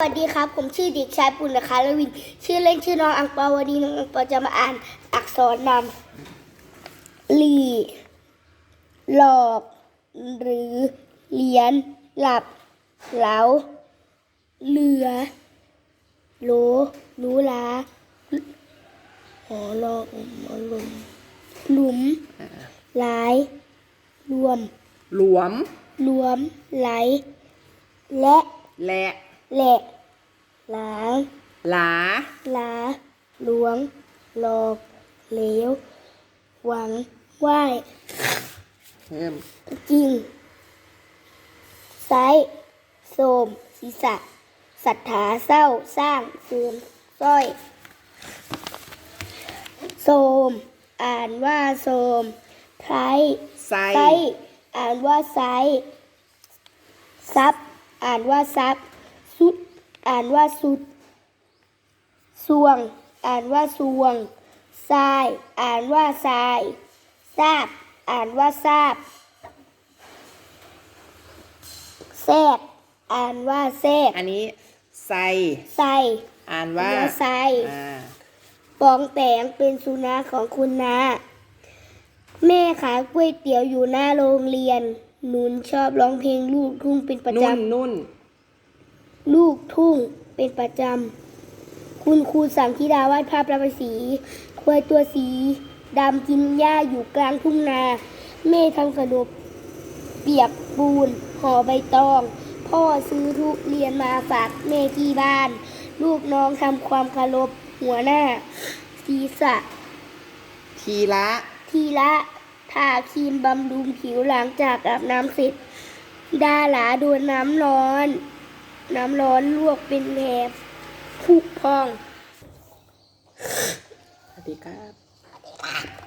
สวัสดีครับ ผมชื่อเด็กชายปุณณคารวิน ชื่อเล่นชื่อน้องอังปาวันนี้น้องอังปาจะมาอ่านอักษรนำลีหลอกหรือเหรียญหลับ เหลาเหลือโลหนูหลาหอลอกอมอลมหลุมหลายรวม หลวม รวมไหลและและ แหละหลางหลาลาหลวง หลอกเหลว หวังไหว้เพิ่มจริงไซโสมศีรษะศรัทธาเศร้าสร้างเสื่อมสร้อย โสม อ่านว่าโสมไทยไซไซอ่านว่าไซซับ อ่านว่าซับสุด อ่านว่าสุดสวง อ่านว่าสวงทราย อ่านว่าทรายทราบ อ่านว่าทราบแทรกอ่านว่าแทรกอันนี้ไซใส่อ่านว่าเรือไซอ่าปองแปงเป็นสุนัขของคุณนาแม่ขายก๋วยเตี๋ยวอยู่หน้าโรงเรียนหนุนชอบร้องเพลงลูกทุ่งเป็นประนุ่จนนุ่นำ ลูกทุ่งเป็นประจำ คุณครูสั่งธิดาวาดภาพระบายสีควายตัวสีดำกินหญ้าอยู่กลางทุ่งนา แม่ทำขนมเปียกปูนห่อใบตอง พ่อซื้อทุเรียนมาฝากแม่ที่บ้าน ลูกน้องทำความเคารพหัวหน้า ศีรษะ ทีละ ทีละทาครีมบำรุงผิวหลังจากอาบน้ำเสร็จ ดาหลาโดนน้ำร้อน น้ำร้อนลวกเป็นแผลผุพอง สวัสดีครับ